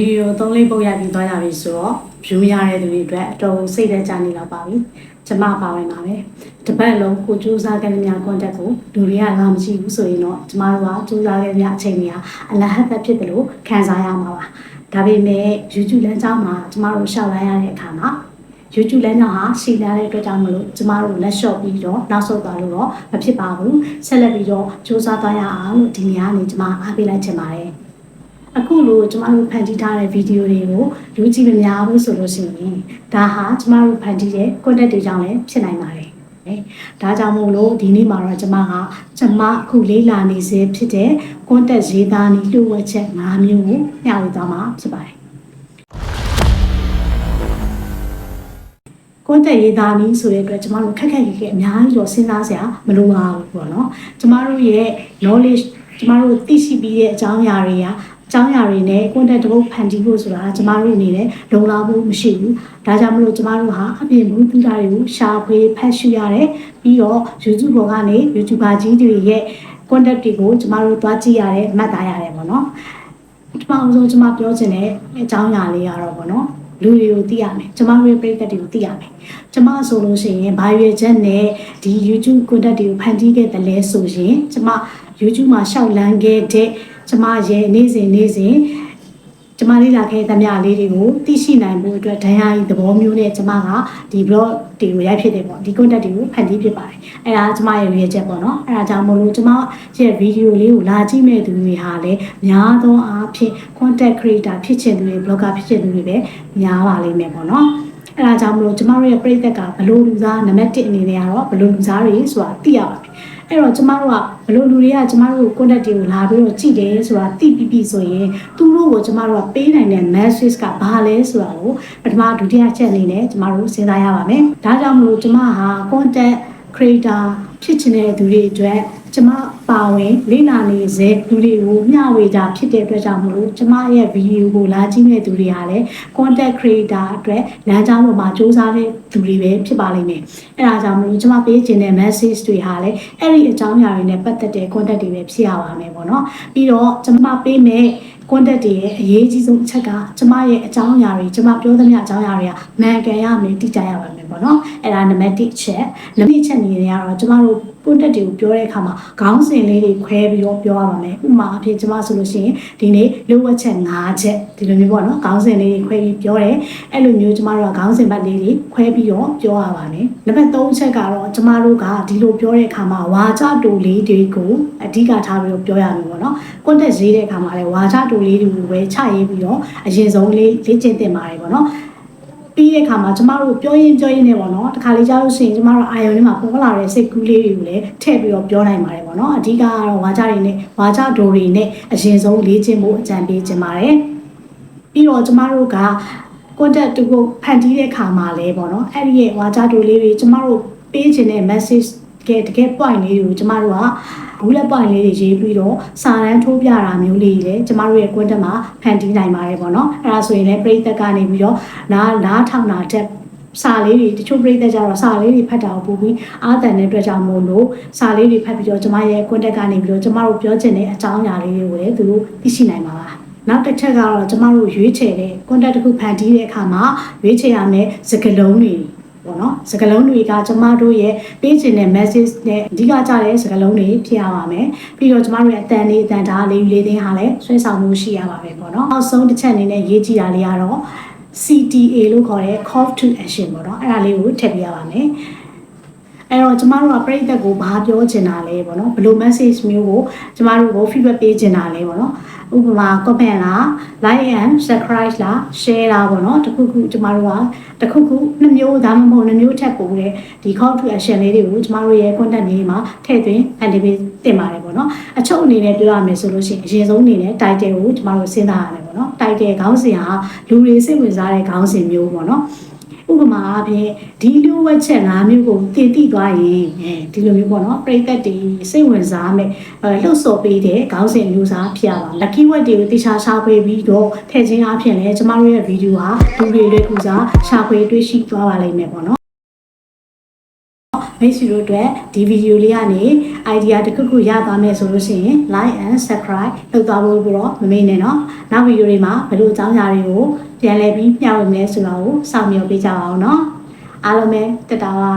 ဗီဒီယိုသုံးလေးပုတ်ရပြီးသွားကြပြီဆိုတော့ view ရတဲ့သူတွေအတွက်အတော်စိတ်သက်ကြနေတော့ပါပြီကျမပါဝင်ပါမယ်တပတ်လုံးကိုစူးစမ်းခဲ့တဲ့များ contact ကိုလူတွေကလာမရှိဘူးဆိုရင်တော့ကျမတို့ကစူးစမ်းခဲ့တဲ့များအချိန်တွေဟာအလဟတ်သက်ဖြစ်တယ်လို့ခံစားရမှာပါဒါပေမဲ့ YouTube လမ်းကြောင်းမှာကျမတို့ရှောက်လိုက်ရတဲ့အခါမှာ YouTube လမ်းကြောင်းဟာရှည်လာတဲ့အတွက်ကြောင့်မလို့ကျမတို့လက်လျှော့ပြီးတော့နောက်ဆုတ်သွားလို့တော့မဖြစ်ပါဘူးဆက်လက်ပြီးတော့စူးစမ်းသွားရအောင်လို့ဒီနေရာကနေကျမအားပေးလိုက်ချင်ပါတယ် အခုလိုကျမတို့ဖန်တီးထားတဲ့ဗီဒီယိုတွေကိုလူကြည့်မများဘူးဆိုလို့ရှိရင်ဒါဟာကျမတို့ဖန်တီးတဲ့ content တွေကြောင့်လည်းဖြစ်နိုင်ပါတယ်။အဲဒါကြောင့်မို့လို့ဒီနေ့မှာတော့ကျမကကျမအခုလေးလာနေစေဖြစ်တဲ့ content ရေးသားနည်းလှုပ်ဝက်ချက်၅မျိုးကိုမျှဝေသွားမှာဖြစ်ပါတယ်။ content ရေးသားနည်းဆိုတဲ့အတွက်ကျမတို့ခက်ခက်ခဲခဲအများကြီးတော့စဉ်းစားစရာမလိုပါဘူးပေါ့နော်။ကျမတို့ရဲ့ knowledge ကျမတို့သိရှိပြီးတဲ့အကြောင်းအရာတွေကအကြောင်းအရာတွေနဲ့ content တစ်ပုဒ်ဖန်တီးဖို့ဆိုတာကကျမတို့အနေနဲ့လုံလောက်မှုမရှိဘူး။ဒါကြောင့်မလို့ကျမတို့ဟာအပြင်ဘူးတူတာတွေကိုရှာဖွေဖတ်ရှုရတယ်ပြီးတော့ YouTube ပေါ်ကနေ YouTuber ကြီးတွေရဲ့ content တွေကိုကျမတို့တွားကြည့်ရတယ်မှတ်သားရတယ်ပေါ့နော်။ပထမဆုံးကျမပြောချင်တဲ့အကြောင်းအရာလေးကတော့ပေါ့နော်။ လူတွေကိုသိရမယ်ကျမတို့ရဲ့ပြည်သက်တွေကိုသိရမယ်ကျမဆိုလို့ရှိရင်ဘာရွေချက်နဲ့ဒီ YouTube content တွေကိုဖန်တီးခဲ့တယ်လဲဆိုရင်ကျမ YouTube မှာရှောက်လန်းခဲ့တဲ့ကျမရဲ့နေ့စဉ်နေ့စဉ် ကျမလေးလာခဲ့တဲ့မြလေးတွေကိုသိရှိနိုင်မှုအတွက်ဒဏ်ရာကြီးသဘောမျိုးနဲ့ကျမကဒီ blog တွေကိုရိုက်ဖြစ်တယ်ပေါ့ဒီ content တွေကိုဖန်တီးဖြစ်ပါတယ်အဲဒါကျမရဲ့ရည်ချက်ပေါ့နော်အဲဒါကြောင့်မလို့ကျမရဲ့ video လေးကိုလာကြည့်မဲ့သူတွေဟာလည်းများသောအားဖြင့် content creator ဖြစ်ချင်သူတွေ blogger ဖြစ်ချင်သူတွေပဲများပါလိမ့်မယ်ပေါ့နော်အဲဒါကြောင့်မလို့ကျမတို့ရဲ့ပြည်သက်ကဘလို့လူစားနံပါတ်1အနေနဲ့ကတော့ဘလို့လူစားတွေဆိုတာသိရပါမယ် အဲ့တော့ကျမတို့ကဘလို့လူတွေကကျမတို့ကို contact တွေကိုလာပြီးတော့ကြည့်တယ်ဆိုတာသိပြီးပြီဆိုရင်သူတို့ကိုကျမတို့ကပေးနိုင်တဲ့ message ကဘာလဲဆိုတာကိုပထမဒုတိယချက်အနေနဲ့ကျမတို့စဉ်းစားရပါမယ်ဒါကြောင့်မလို့ကျမဟာ content creator ဖြစ်ချင်တဲ့သူတွေအတွက် ကျမပါဝင်လေ့လာနေစေလူတွေကိုမျှဝေတာဖြစ်တဲ့အတွက်ကြောင့်မလို့ကျမရဲ့ဗီဒီယိုကိုလာကြည့်တဲ့သူတွေကလည်း content creator အတွက်လမ်းကြောင်းပေါ်မှာစူးစမ်းတဲ့သူတွေပဲဖြစ်ပါလိမ့်မယ်။အဲဒါကြောင့်မလို့ကျမပေးခြင်းတဲ့ message တွေဟာလည်းအဲ့ဒီအကြောင်းအရာတွေနဲ့ပတ်သက်တဲ့ content တွေပဲဖြစ်ရပါမယ်ပေါ့နော်။ပြီးတော့ကျမပေးမဲ့ content တွေရဲ့အရေးကြီးဆုံးအချက်ကကျမရဲ့အကြောင်းအရာတွေကျမပြောသမျှအကြောင်းအရာတွေကမှန်ကန်ရမယ်တိကျရပါမယ်ပေါ့နော်အဲ့ဒါနံပါတ်1ချက်နံပါတ်2ချက်အနေနဲ့ကတော့ကျမတို့ content တွေကိုပြောတဲ့အခါမှာခေါင်းစဉ်လေးတွေခွဲပြီးတော့ပြောရပါမယ်ဥပမာအဖြစ်ကျမဆိုလို့ရှိရင်ဒီနေ့လိုဝက်ချက်5ချက်ဒီလိုမျိုးပေါ့နော်ခေါင်းစဉ်လေးတွေခွဲပြီးပြောတယ်အဲ့လိုမျိုးကျမတို့ကခေါင်းစဉ်ပတ်လေးတွေခွဲပြီးတော့ပြောရပါမယ်နံပါတ်3ချက်ကတော့ကျမတို့ကဒီလိုပြောတဲ့အခါမှာဝါကြတူလေးတွေကိုအဓိကထားပြီးတော့ပြောရမယ်ပေါ့နော် content ရေးတဲ့အခါမှာလည်းဝါကြတူလေးတွေကိုပဲချရေးပြီးတော့အရင်ဆုံးလေးလေ့ကျင့်သင့်ပါတယ်ပေါ့နော်ပြီးတဲ့အခါမှာကျမတို့ပြောရင်းပြောရင်းနဲ့ပေါ့နော်တခါလေးကြားလို့ရှိရင်ကျမတို့အာယုံထဲမှာပေါ်လာတဲ့စိတ်ကူးလေးတွေကိုလည်းထည့်ပြီးတော့ပြောနိုင်ပါတယ်ပေါ့နော်အဓိကကတော့ဝါကြတွေနဲ့ဝါကြဒိုတွေနဲ့အရင်ဆုံးလေ့ကျင့်ဖို့အကြံပေးချင်ပါတယ်ပြီးတော့ကျမတို့က contact တူကိုဖန်တီးတဲ့ခါမှာလဲပေါ့နော်အဲ့ဒီရဲ့ဝါကြဒိုလေးတွေကျမတို့ပေးခြင်းတဲ့ message ကတကယ် point လေးတွေကိုကျမတို့က bullet point လေးတွေရေးပြီးတော့စာတန်းထိုးပြတာမျိုးလေးတွေလည်းကျမတို့ရဲ့ content မှာဖန်တီးနိုင်ပါတယ်ပေါ့နော်အဲ့ဒါဆိုရင်လည်းပရိသတ်ကနေပြီးတော့နားနားထောင်တာတက်စာလေးတွေတချို့ပြိသက်ကြတော့စာလေးတွေဖတ်တာကိုပို့ပြီးအာသန်တဲ့အတွက်ကြောင့်မို့လို့စာလေးတွေဖတ်ပြီးတော့ကျမရဲ့ content ကနေပြီးတော့ကျမတို့ပြောချင်တဲ့အကြောင်းအရာလေးတွေကိုလည်းသူတို့သိရှိနိုင်ပါပါနောက်တစ်ချက်ကတော့ကျမတို့ရွေးချယ်တဲ့ content တစ်ခုဖန်တီးတဲ့အခါမှာရွေးချယ်ရမယ့်စကားလုံးတွေ ပေါ့နော်စကားလုံးတွေကကျမတို့ရဲ့ပေးချင်တဲ့ message နဲ့အဓိကကြတဲ့စကားလုံးတွေဖြစ်ရပါမယ်ပြီးတော့ကျမတို့ရဲ့အတန်လေးအတန်ဓာတ်လေးလေးသိန်းဟာလည်းဆွဲဆောင်မှုရှိရပါမယ်ပေါ့နော်နောက်ဆုံးတစ်ချက်အနေနဲ့ရေးကြည့်တာလေးကတော့ CTA လို့ခေါ်တဲ့ call to action ပေါ့နော်အဲ့ဒါလေးကိုထည့်ပြရပါမယ်အဲ့တော့ကျမတို့ကပြိသက်ကိုဘာပြောချင်တာလဲပေါ့နော်ဘယ်လို message မျိုးကိုကျမတို့ကို feedback ပေးချင်တာလဲပေါ့နော်ဥပမာ comment လား like and subscribe လား share လားပေါ့နော်တခုခုကျမတို့ကတခုခုနှစ် မျိုးဒါမှမဟုတ်နှစ်မျိုးထက်ပိုတဲ့ဒီ call to action လေးတွေကိုကျမတို့ရဲ့ content လေးမှာထည့်သွင်းဖန်တီးပေးတင်ပါတယ်ပေါ့နော်အချုပ်အနေနဲ့ပြောရမယ်ဆိုလို့ရှိရင်အရင်ဆုံးအနေနဲ့ title ကိုကျမတို့စဉ်းစားရတယ်ပေါ့နော် title ခေါင်းစဉ်ဟာလူတွေစိတ်ဝင်စားတဲ့ခေါင်းစဉ်မျိုးပေါ့နော် ဥပမာအဖြစ်ဒီလိုဝက်ချက်၅မျိုးကိုတည်တည်သွားရင်အဲဒီလိုမျိုးပေါ့နော်ပြိသက်တွေစိတ်ဝင်စားမယ်အဲလှုပ်ဆော်ပေးတဲ့ခေါင်းစဉ်မျိုးစားဖြစ်ရပါ lucky word တွေကိုတိကျရှာဖွေပြီးတော့ထည့်ခြင်းအဖြစ်လဲကျမတို့ရဲ့ဗီဒီယိုဟာလူတွေလည်းကူစားရှာဖွေတွေ့ရှိသွားပါလိမ့်မယ်ပေါ့နော် မိတ်ဆွေတို့အတွက်ဒီဗီဒီယိုလေးကနေ idea တစ်ခုခုရသွားမယ်ဆိုလို့ရှိရင် like and subscribe လုပ်သွားဖို့တော့မမေ့နဲ့နော်နောက်ဗီဒီယိုတွေမှာဘယ်လိုအကြောင်းအရာတွေကိုပြန်လည်ပြီးမျှဝေမယ်ဆိုတာကိုစောင့်မျှော်ပေးကြပါအောင်နော်အားလုံးပဲတက်တာပါ